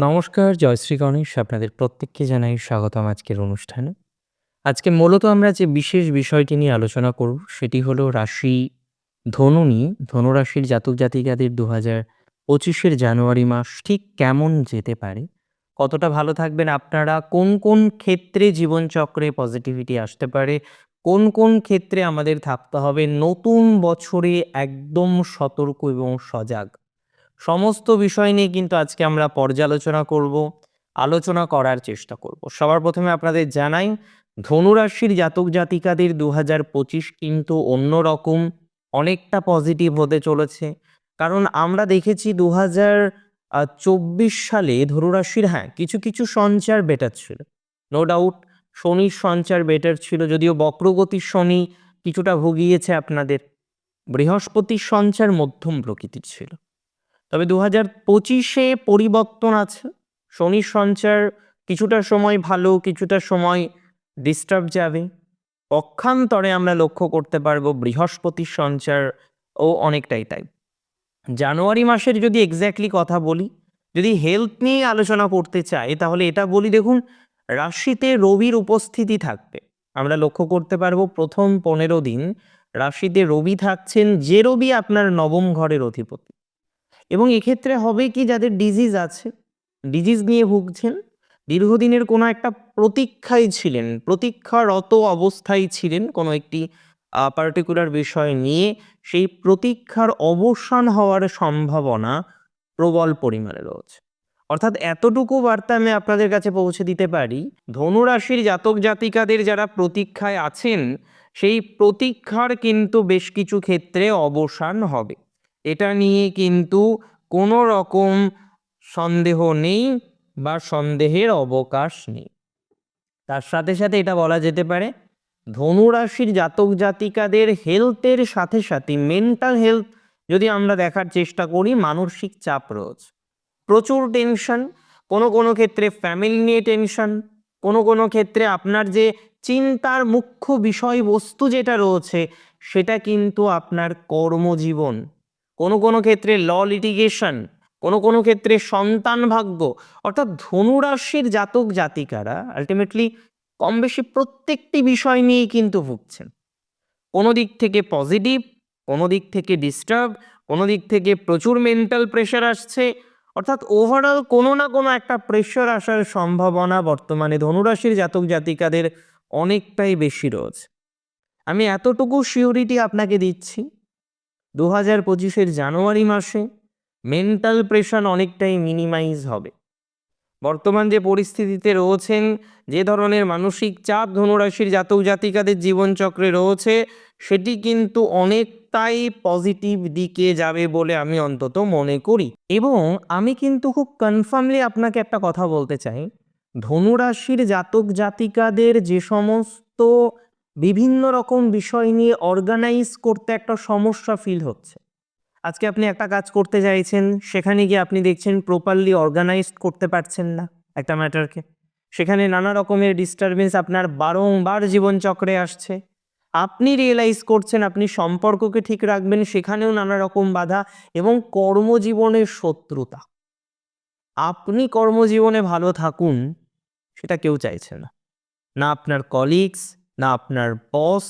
নমস্কার, জয়শ্রী গণেশ। আপনাদের প্রত্যেককে জানাই স্বাগতম আজকের অনুষ্ঠানে। আজকে মূলত আমরা যে বিশেষ বিষয়টি নিয়ে আলোচনা করব সেটি হলো রাশি ধনু নিয়ে। ধনু রাশির জাতক জাতিকাদের ২০২৫ এর জানুয়ারি মাস ঠিক কেমন যেতে পারে? কতটা ভালো থাকবেন আপনারা? কোন, কোন ক্ষেত্রে জীবনচক্রে পজিটিভিটি আসতে পারে? কোন, কোন ক্ষেত্রে আমাদের থাকতে হবে নতুন বছরে একদম সতর্ক এবং সজাগ? সমস্ত বিষয় নিয়ে কিন্তু আজকে আমরা পর্যালোচনা করব, আলোচনা করার চেষ্টা করব। সবার প্রথমে আপনাদের জানাই ধনুরাশির জাতক জাতিকাদের ২০২৫ কিন্তু অন্যরকম অনেকটা পজিটিভ হতে চলেছে। কারণ আমরা দেখেছি ২০২৪ সালে ধনুরাশির হ্যাঁ, কিছু, কিছু সঞ্চার বেটার ছিল। নো ডাউট শনির সঞ্চার বেটার ছিল যদিও বক্রগতির শনি কিছুটা ভুগিয়েছে আপনাদের। বৃহস্পতির সঞ্চার মধ্যম প্রকৃতির ছিল। তবে দু হাজার পঁচিশে পরিবর্তন আছে। শনির সঞ্চার কিছুটা সময় ভালো, কিছুটা সময় ডিস্টার্ব যাবে। পক্ষান্তরে আমরা লক্ষ্য করতে পারব বৃহস্পতির সঞ্চার ও অনেকটাই তাই। জানুয়ারি মাসের যদি এক্স্যাক্টলি কথা বলি, যদি হেলথ নিয়ে আলোচনা করতে চাই তাহলে এটা বলি দেখুন রাশিতে রবির উপস্থিতি থাকবে। আমরা লক্ষ্য করতে পারব প্রথম ১৫ দিন রাশিতে রবি থাকছেন যে রবি আপনার নবম ঘরের অধিপতি। এবং এক্ষেত্রে হবে কি যাদের ডিজিজ আছে, ডিজিজ নিয়ে ভুগছেন, দীর্ঘদিনের কোনো একটা প্রতীক্ষায় ছিলেন, প্রতীক্ষারত অবস্থায় ছিলেন কোনো একটি পার্টিকুলার বিষয় নিয়ে, সেই প্রতীক্ষার অবসান হওয়ার সম্ভাবনা প্রবল পরিমাণে রয়েছে। অর্থাৎ এতটুকু বার্তা আমি আপনাদের কাছে পৌঁছে দিতে পারি, ধনুরাশির জাতক জাতিকাদের যারা প্রতীক্ষায় আছেন, সেই প্রতীক্ষার কিন্তু বেশ কিছু ক্ষেত্রে অবসান হবে। এটা নিয়ে কিন্তু কোনো রকম সন্দেহ নেই বা সন্দেহের অবকাশ নেই। তার সাথে, সাথে এটা বলা যেতে পারে ধনু রাশির জাতক জাতিকাদের হেলথের সাথে, সাথে মেন্টাল হেলথ যদি আমরা দেখার চেষ্টা করি মানসিক চাপ রয়েছে। প্রচুর টেনশন, কোনো, কোনো ক্ষেত্রে ফ্যামিলি নিয়ে টেনশন, কোনো, কোনো ক্ষেত্রে আপনার যে চিন্তার মুখ্য বিষয়বস্তু যেটা রয়েছে সেটা কিন্তু আপনার কর্মজীবন। কোনো, কোনো ক্ষেত্রে ল লিটিগেশন, কোনো, কোনো ক্ষেত্রে সন্তান ভাগ্য অর্থাৎ ধনুরাশির জাতক জাতিকারা আল্টিমেটলি কম বেশি প্রত্যেকটি বিষয় নিয়েই কিন্তু ভুগছেন। কোনো দিক থেকে পজিটিভ, কোনো দিক থেকে ডিস্টার্ব, কোনো দিক থেকে প্রচুর মেন্টাল প্রেশার আসছে। অর্থাৎ ওভারঅল কোনো না কোনো একটা প্রেশার আসার সম্ভাবনা বর্তমানে ধনুরাশির জাতক জাতিকাদের অনেকটাই বেশি রয়েছে। আমি এতটুকু সিউরিটি আপনাকে দিচ্ছি ২০২৫ পঁচিশের জানুয়ারি মাসে মেন্টাল প্রেশার অনেকটাই মিনিমাইজ হবে। বর্তমান যে পরিস্থিতিতে রয়েছেন, যে ধরনের মানসিক চাপ ধনুরাশির জাতক জাতিকাদের জীবনচক্রে রয়েছে সেটি কিন্তু অনেকটাই পজিটিভ দিকে যাবে বলে আমি অন্তত মনে করি। এবং আমি কিন্তু খুব কনফার্মলি আপনাকে একটা কথা বলতে চাই, ধনুরাশির জাতক জাতিকাদের যে সমস্ত বিভিন্ন রকম বিষয় নিয়ে অর্গানাইজ করতে একটা সমস্যা ফিল হচ্ছে। আজকে আপনি একটা কাজ করতে চাইছেন, সেখানে গিয়ে আপনি দেখছেন প্রপারলি অর্গানাইজড করতে পারছেন না একটা ম্যাটারকে। সেখানে নানা রকমের ডিস্টারবেন্স আপনার বারংবার জীবনচক্রে আসছে। আপনি রিয়েলাইজ করছেন আপনি সম্পর্ককে ঠিক রাখবেন সেখানেও নানা রকম বাধা এবং কর্মজীবনের শত্রুতা। আপনি কর্মজীবনে ভালো থাকুন সেটা কেউ চাইছে না। না আপনার কলিগস, না আপনার বস,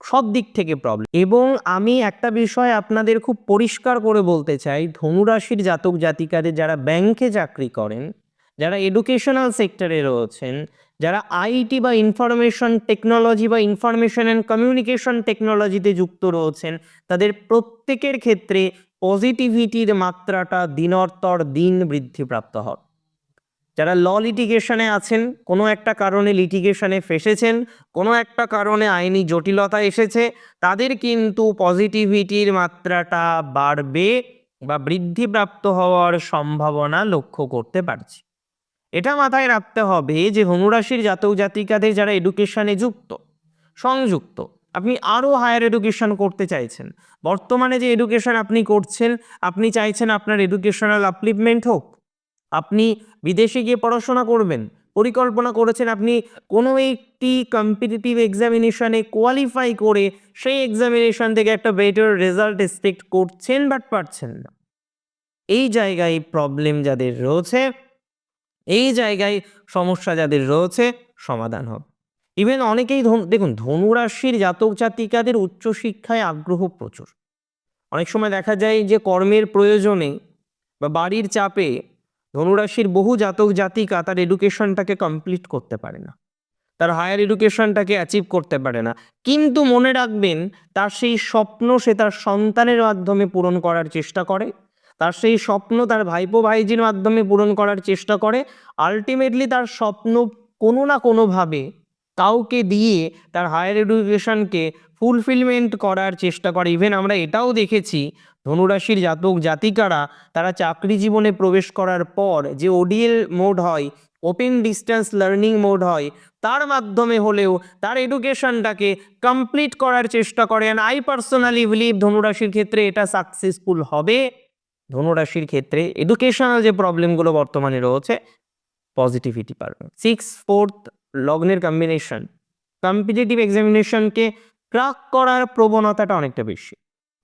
সব দিক থেকে প্রবলেম। এবং আমি একটা বিষয় আপনাদের খুব পরিষ্কার করে বলতে চাই, ধনু রাশির জাতক জাতিকাদের যারা ব্যাংকে চাকরি করেন, যারা এডুকেশনাল সেক্টরে রয়েছেন, যারা আইটি বা ইনফরমেশন টেকনোলজি বা ইনফরমেশন অ্যান্ড কমিউনিকেশন টেকনোলজিতে যুক্ত রয়েছেন, তাদের প্রত্যেকের ক্ষেত্রে পজিটিভিটির মাত্রাটা দিনোত্তর দিন বৃদ্ধিপ্রাপ্ত হয়। যারা ল লিটিগেশনে আছেন, কোনো একটা কারণে লিটিগেশনে ফেঁসেছেন, কোনো একটা কারণে আইনি জটিলতা এসেছে, তাদের কিন্তু পজিটিভিটির মাত্রাটা বাড়বে বা বৃদ্ধিপ্রাপ্ত হওয়ার সম্ভাবনা লক্ষ্য করতে পারছি। এটা মাথায় রাখতে হবে যে ধনু রাশির জাতক জাতিকাদের যারা এডুকেশনে যুক্ত, সংযুক্ত, আপনি আরও হায়ার এডুকেশন করতে চাইছেন। বর্তমানে যে এডুকেশন আপনি করছেন, আপনি চাইছেন আপনার এডুকেশনাল আপলিফমেন্ট হোক। আপনি বিদেশে গিয়ে পড়াশোনা করবেন, পরিকল্পনা করেছেন আপনি কোনো একটি কম্পিটিটিভ এক্সামিনেশনে কোয়ালিফাই করে সেই এক্সামিনেশন থেকে একটা বেটার রেজাল্ট এক্সপেক্ট করছেন বাট পারছেন না। এই জায়গায় প্রবলেম যাদের রয়েছে এই জায়গায় সমস্যা যাদের রয়েছে সমাধান হবে ইভেন অনেকেই দেখুন ধনুরাশির জাতক জাতিকাদের উচ্চশিক্ষায় আগ্রহ প্রচুর অনেক সময় দেখা যায় যে কর্মের প্রয়োজনে বা বাড়ির চাপে ধনুরাশির বহু জাতক জাতিকা তার এডুকেশনটাকে কমপ্লিট করতে পারে না। তার হায়ার এডুকেশনটাকে অ্যাচিভ করতে পারে না। কিন্তু মনে রাখবেন, তার সেই স্বপ্ন সে তার সন্তানের মাধ্যমে পূরণ করার চেষ্টা করে, তার সেই স্বপ্ন তার ভাইপো ভাইজির মাধ্যমে পূরণ করার চেষ্টা করে আলটিমেটলি তার স্বপ্ন কোনো না কোনোভাবে কাউকে দিয়ে তার হায়ার এডুকেশনকে ফুলফিলমেন্ট করার চেষ্টা করে। ইভেন আমরা এটাও দেখেছি ধনুরাশির জাতক জাতিকারা তারা চাকরি জীবনে প্রবেশ করার পর যে ওডিএল মোড হয়, ওপেন ডিস্টেন্স লার্নিং মোড হয়, তার মাধ্যমে হলেও তার এডুকেশনটাকে কমপ্লিট করার চেষ্টা করেন আই পার্সোনালি বিলিভ ধনুরাশির ক্ষেত্রে এটা সাকসেসফুল হবে। ধনুরাশির ক্ষেত্রে এডুকেশনাল যে প্রবলেমগুলো বর্তমানে রয়েছে পজিটিভিটি পারবে সিক্স ফোর্থ লগ্নের কম্বিনেশন কম্পিটিটিভ এক্সামিনেশনকে ক্রাক করার প্রবণতাটা অনেকটা বেশি।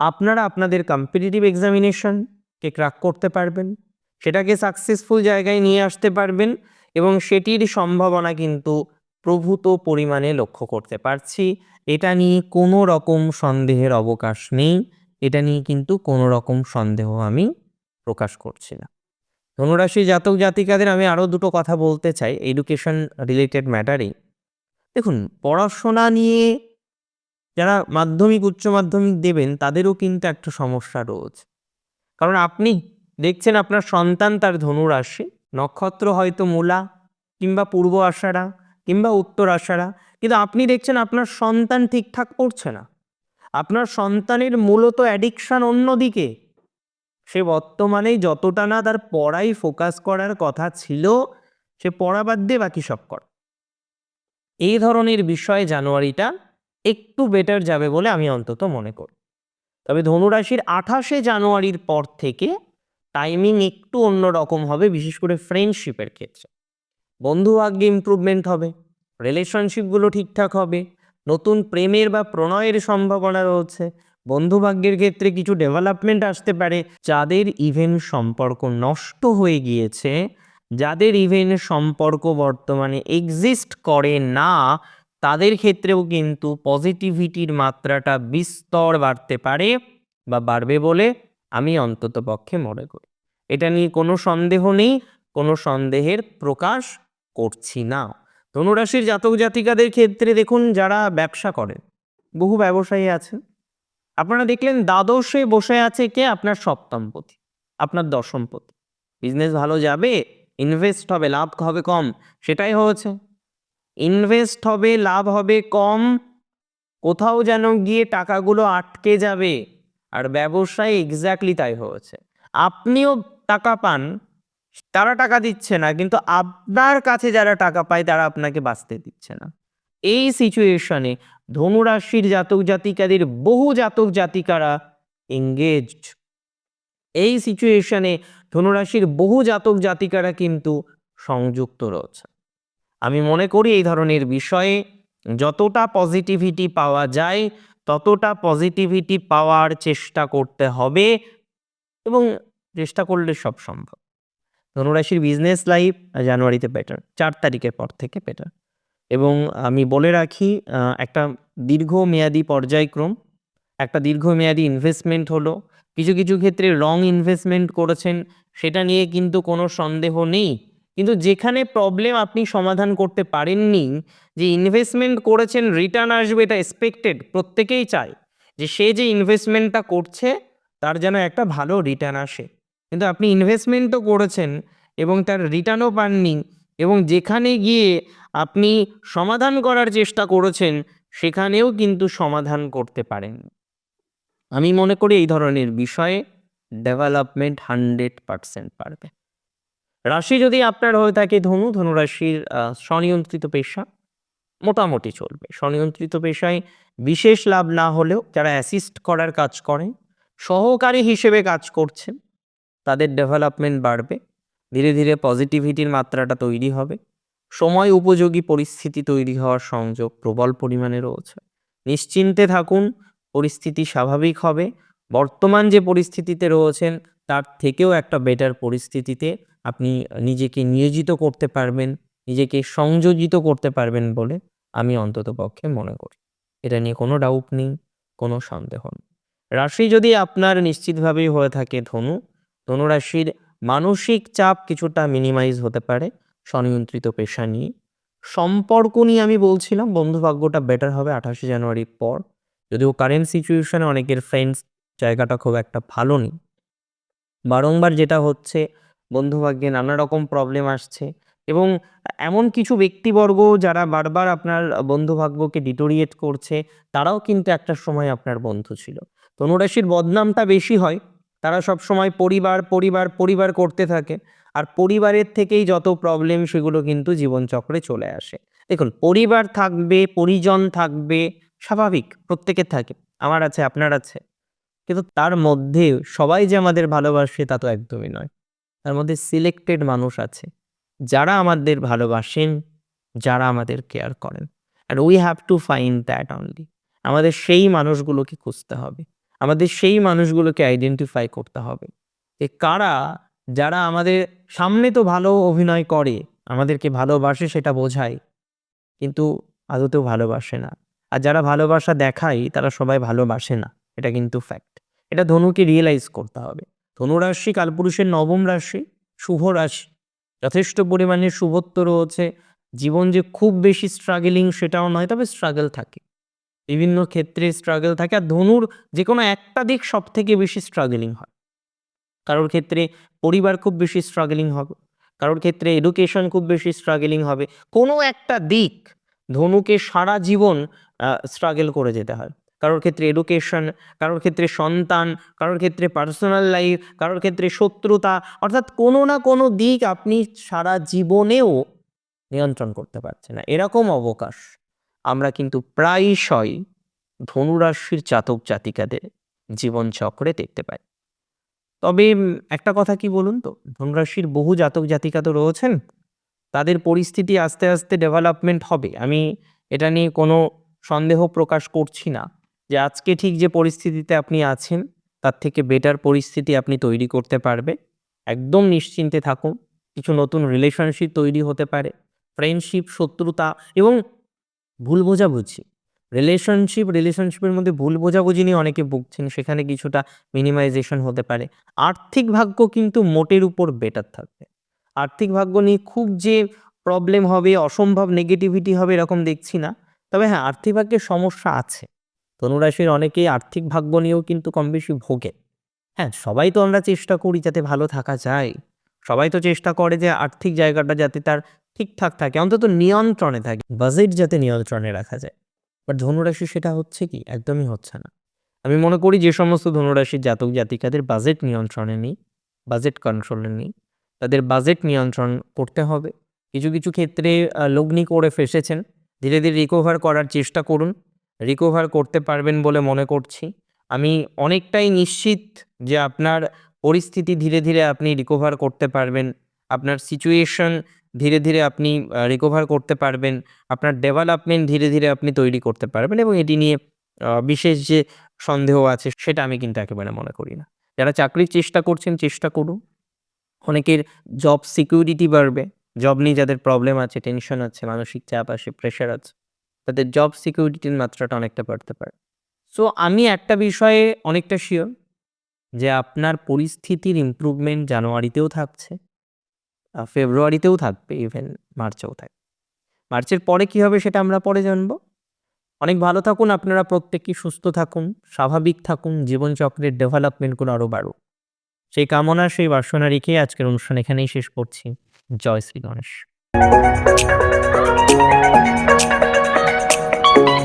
আপনারা আপনাদের কম্পিটিটিভ এক্সামিনেশনকে ক্রাক করতে পারবেন, সেটাকে সাকসেসফুল জায়গায় নিয়ে আসতে পারবেন এবং সেটির সম্ভাবনা কিন্তু প্রভূত পরিমাণে লক্ষ্য করতে পারছি। এটা নিয়ে কোনো রকম সন্দেহের অবকাশ নেই, এটা নিয়ে কিন্তু কোনো রকম সন্দেহ আমি প্রকাশ করছি না। ধনুরাশি জাতক জাতিকাদের আমি আরও দুটো কথা বলতে চাই এডুকেশন রিলেটেড ম্যাটারে দেখুন, পড়াশোনা নিয়ে যারা মাধ্যমিক, উচ্চ মাধ্যমিক দেবেন, তাদেরও কিন্তু একটা সমস্যা রয়েছে কারণ আপনি দেখছেন আপনার সন্তান তার ধনুরাশি, নক্ষত্র হয়তো মূলা, কিংবা পূর্ব আষাঢ়া, কিংবা উত্তর আষাঢ়া, কিন্তু আপনি দেখছেন আপনার সন্তান ঠিকঠাক পড়ছে না। আপনার সন্তানের মূলত অ্যাডিকশান অন্যদিকে। সে বর্তমানে যতটা না তার পড়াই ফোকাস করার কথা ছিল, সে পড়া বাদ দিয়ে বাকি সব করে। এই ধরনের বিষয়ে জানুয়ারিটা একটু বেটার যাবে বলে আমি অন্তত মনে করি। তবে ধনুরাশির আঠাশে জানুয়ারির পর থেকে টাইমিং একটু অন্যরকম হবে, বিশেষ করে ফ্রেন্ডশিপের ক্ষেত্রে। বন্ধু ভাগ্যে ইম্প্রুভমেন্ট হবে রিলেশনশিপগুলো ঠিকঠাক হবে, নতুন প্রেমের বা প্রণয়ের সম্ভাবনা রয়েছে, বন্ধু ভাগ্যের ক্ষেত্রে কিছু ডেভেলপমেন্ট আসতে পারে, যাদের ইভেন্ট সম্পর্ক নষ্ট হয়ে গিয়েছে, যাদের ইভেন্ট সম্পর্ক বর্তমানে এক্সিস্ট করে না তাদের ক্ষেত্রেও কিন্তু পজিটিভিটির মাত্রাটা বিস্তর বাড়তে পারে বা বাড়বে বলে আমি অন্তত পক্ষে মনে করি। এটা নিয়ে কোনো সন্দেহ নেই, কোনো সন্দেহের প্রকাশ করছি না। ধনুরাশির জাতক জাতিকাদের ক্ষেত্রে দেখুন, যারা ব্যবসা করেন, বহু ব্যবসায়ী আছেন, আপনারা দেখলেন দ্বাদশে বসে আছে কে? আপনার সপ্তমপতি, আপনার দশমপতি। বিজনেস ভালো যাবে ইনভেস্ট হবে, লাভ হবে কম, সেটাই হয়েছে। ইনভেস্ট হবে, লাভ হবে কম, কোথাও যেন গিয়ে টাকাগুলো আটকে যাবে। আর ব্যবসায় এক্স্যাক্টলি তাই হয়েছে। আপনিও টাকা পান, তারা টাকা দিচ্ছে না, কিন্তু আপনার কাছে যারা টাকা পায়, তারা আপনাকে বাঁচতে দিচ্ছে না। এই সিচুয়েশনে ধনুরাশির জাতক জাতিকাদের, বহু জাতক জাতিকারা এঙ্গেজড এই সিচুয়েশনে ধনুরাশির বহু জাতক জাতিকারা কিন্তু সংযুক্ত রয়েছে। আমি মনে করি এই ধরনের বিষয়ে যতটা পজিটিভিটি পাওয়া যায়, ততটা পজিটিভিটি পাওয়ার চেষ্টা করতে হবে এবং চেষ্টা করলে সব সম্ভব। ধনুরাশির বিজনেস লাইফ জানুয়ারিতে বেটার চার তারিখের পর থেকে বেটার এবং আমি বলে রাখি একটা দীর্ঘমেয়াদী পর্যায়ক্রম, একটা দীর্ঘমেয়াদী ইনভেস্টমেন্ট হলো। কিছু কিছু ক্ষেত্রে রং ইনভেস্টমেন্ট করেছেন, সেটা নিয়ে কিন্তু কোনো সন্দেহ নেই। কিন্তু যেখানে প্রবলেম আপনি সমাধান করতে পারেননি, যে ইনভেস্টমেন্ট করেছেন রিটার্ন আসবে, এটা এক্সপেক্টেড প্রত্যেকেই চায় যে সে যে ইনভেস্টমেন্টটা করছে, তার যেন একটা ভালো রিটার্ন আসে। কিন্তু আপনি ইনভেস্টমেন্টও করেছেন এবং তার রিটার্নও পাননি এবং যেখানে গিয়ে আপনি সমাধান করার চেষ্টা করেছেন, সেখানেও কিন্তু সমাধান করতে পারেন আমি মনে করি এই ধরনের বিষয়ে ডেভেলপমেন্ট হান্ড্রেড পারসেন্ট পারবে। রাশি যদি আপনার হয়ে থাকে ধনু ধনুরাশির স্বনিয়ন্ত্রিত পেশা মোটামুটি চলবে। স্বনিয়ন্ত্রিত পেশায় বিশেষ লাভ না হলেও যারা অ্যাসিস্ট করার কাজ করেন, সহকারী হিসেবে কাজ করছেন তাদের ডেভেলপমেন্ট বাড়বে, ধীরে ধীরে পজিটিভিটির মাত্রাটা তৈরি হবে, সময় উপযোগী পরিস্থিতি তৈরি হওয়ার সংযোগ প্রবল পরিমাণে রয়েছে। নিশ্চিন্তে থাকুন, পরিস্থিতি স্বাভাবিক হবে, বর্তমান যে পরিস্থিতিতে রয়েছেন, তার থেকেও একটা বেটার পরিস্থিতিতে আপনি নিজেকে নিয়োজিত করতে পারবেন, নিজেকে সংযোজিত করতে পারবেন বলে আমি অন্তত পক্ষে মনে করি। এটা নিয়ে কোনো ডাউট নেই, কোনো সন্দেহ নেই। রাশি যদি আপনার নিশ্চিতভাবেই হয়ে থাকে ধনু ধনুরাশির মানসিক চাপ কিছুটা মিনিমাইজ হতে পারে স্বনিয়ন্ত্রিত পেশা নিয়ে। সম্পর্ক নিয়ে আমি বলছিলাম, বন্ধুভাগ্যটা বেটার হবে আঠাশে জানুয়ারির পর। যদিও কারেন্ট সিচুয়েশনে অনেকের ফ্রেন্ডস জায়গাটা খুব একটা ভালো নেই। বারংবার যেটা হচ্ছে বন্ধুভাগ্যে নানা রকম প্রবলেম আসছে। এবং এমন কিছু ব্যক্তিবর্গ যারা বারবার আপনার বন্ধুভাগ্যকে ডিটোরিয়েট করছে, তারাও কিন্তু একটা সময় আপনার বন্ধু ছিল। ধনুরাশির বদনামটা বেশি হয়, তারা সব সময় পরিবার পরিবার পরিবার করতে থাকে। আর পরিবারের থেকেই যত প্রবলেম সেগুলো কিন্তু জীবনচক্রে চলে আসে। দেখুন, পরিবার থাকবে, পরিজন থাকবে, স্বাভাবিক, প্রত্যেকের থাকে, আমার আছে, আপনার আছে। কিন্তু তার মধ্যে সবাই যে আমাদের ভালোবাসে তা তো একদমই নয়। তার মধ্যে সিলেক্টেড মানুষ আছে। যারা আমাদের ভালোবাসেন, যারা আমাদের কেয়ার করেন। And we have to find that only আমাদের সেই মানুষগুলোকে খুঁজতে হবে। আমাদের সেই মানুষগুলোকে আইডেন্টিফাই করতে হবে। যে কারা, যারা আমাদের সামনে তো ভালো অভিনয় করে, আমাদেরকে ভালোবাসে সেটা বোঝায়। কিন্তু আদতেও ভালোবাসে না। আর যারা ভালোবাসা দেখায়, তারা সবাই ভালোবাসে না। এটা কিন্তু ফ্যাক্ট এটা ধনুকে রিয়েলাইজ করতে হবে। ধনুরাশি, কালপুরুষের নবম রাশি, শুভ রাশি। যথেষ্ট পরিমাণে শুভত্ব রয়েছে। জীবন যে খুব বেশি স্ট্রাগলিং সেটাও নয়, তবে স্ট্রাগল থাকে। বিভিন্ন ক্ষেত্রে স্ট্রাগল থাকে, আর ধনুর যে কোনো একটা দিক সব থেকে বেশি স্ট্রাগলিং হয়। কারোর ক্ষেত্রে পরিবার খুব বেশি স্ট্রাগলিং হবে, কারোর ক্ষেত্রে এডুকেশন খুব বেশি স্ট্রাগলিং হবে। কোনো একটা দিক ধনুকে সারা জীবন স্ট্রাগল করে যেতে হয়। কারোর ক্ষেত্রে এডুকেশন কারোর ক্ষেত্রে সন্তান, কারোর ক্ষেত্রে পার্সোনাল লাইফ কারোর ক্ষেত্রে শত্রুতা, অর্থাৎ কোনো না কোনো দিক আপনি সারা জীবনেও নিয়ন্ত্রণ করতে পারছেন না। এরকম অবকাশ আমরা কিন্তু প্রায়শই ধনুরাশির জাতক জাতিকাদের জীবনচক্রে দেখতে পাই। তবে একটা কথা কি বলুন তো? ধনুরাশির বহু জাতক জাতিকা তো রয়েছেন, তাদের পরিস্থিতি আস্তে আস্তে ডেভেলপমেন্ট হবে। আমি এটা নিয়ে কোনো সন্দেহ প্রকাশ করছি না। যে আজকে ঠিক যে পরিস্থিতিতে আপনি আছেন, তার থেকে বেটার পরিস্থিতি আপনি তৈরি করতে পারবে। একদম নিশ্চিন্তে থাকুন। কিছু নতুন রিলেশনশিপ তৈরি হতে পারে। ফ্রেন্ডশিপ শত্রুতা এবং ভুল বোঝাবুঝি। রিলেশনশিপ রিলেশনশিপের মধ্যে ভুল বোঝাবুঝি নিয়ে অনেকে ভুগছেন। সেখানে কিছুটা মিনিমাইজেশন হতে পারে। আর্থিক ভাগ্য কিন্তু মোটের উপর বেটার থাকবে। আর্থিক ভাগ্য নিয়ে খুব যে প্রবলেম হবে, অসম্ভব নেগেটিভিটি হবে, এরকম দেখছি না। তবে হ্যাঁ আর্থিক ভাগ্যের সমস্যা আছে। ধনুরাশির অনেকেই আর্থিক ভাগ্য নিয়েও কিন্তু কম বেশি ভোগে। হ্যাঁ সবাই তো আমরা চেষ্টা করি যাতে ভালো থাকা যায়। সবাই তো চেষ্টা করে যে আর্থিক জায়গাটা যাতে তার ঠিকঠাক থাকে, অন্তত নিয়ন্ত্রণে থাকে, বাজেট যাতে নিয়ন্ত্রণে রাখা যায়। বাট ধনুরাশি সেটা হচ্ছে কি? একদমই হচ্ছে না। আমি মনে করি যে সমস্ত ধনুরাশির জাতক জাতিকাদের বাজেট নিয়ন্ত্রণে নেই, বাজেট কন্ট্রোলে নেই। তাদের বাজেট নিয়ন্ত্রণ করতে হবে। কিছু কিছু ক্ষেত্রে লগ্নি করে ফেসেছেন। ধীরে ধীরে রিকভার করার চেষ্টা করুন। রিকভার করতে পারবেন বলে মনে করছি। আমি অনেকটাই নিশ্চিত যে আপনার পরিস্থিতি ধীরে ধীরে আপনি রিকভার করতে পারবেন। আপনার সিচুয়েশন ধীরে ধীরে আপনি রিকভার করতে পারবেন। আপনার ডেভেলপমেন্ট ধীরে ধীরে আপনি তৈরি করতে পারবেন এবং এটি নিয়ে বিশেষ যে সন্দেহ আছে সেটা আমি কিন্তু একেবারে মনে করি না। যারা চাকরির চেষ্টা করছেন, চেষ্টা করুন। অনেকের জব সিকিউরিটি বাড়বে। জব নিয়ে যাদের প্রবলেম আছে টেনশন আছে, মানসিক চাপ আছে প্রেশার আছে। তাদের জব সিকিউরিটির মাত্রাটা অনেকটা বাড়তে পারে। সো আমি একটা বিষয়ে অনেকটা শিওর যে আপনার পরিস্থিতির ইমপ্রুভমেন্ট জানুয়ারিতেও থাকছে ফেব্রুয়ারিতেও থাকবে ইভেন মার্চেও থাকবে। মার্চের পরে কি হবে সেটা আমরা পরে জানব। অনেক ভালো থাকুন, আপনারা প্রত্যেকেই সুস্থ থাকুন, স্বাভাবিক থাকুন, জীবনচক্রের ডেভেলপমেন্টগুলো আরও বাড়ুক। সেই কামনা, সেই বাসনা রেখে আজকের অনুষ্ঠান এখানেই শেষ করছি। জয় শ্রী গণেশ। Thank you.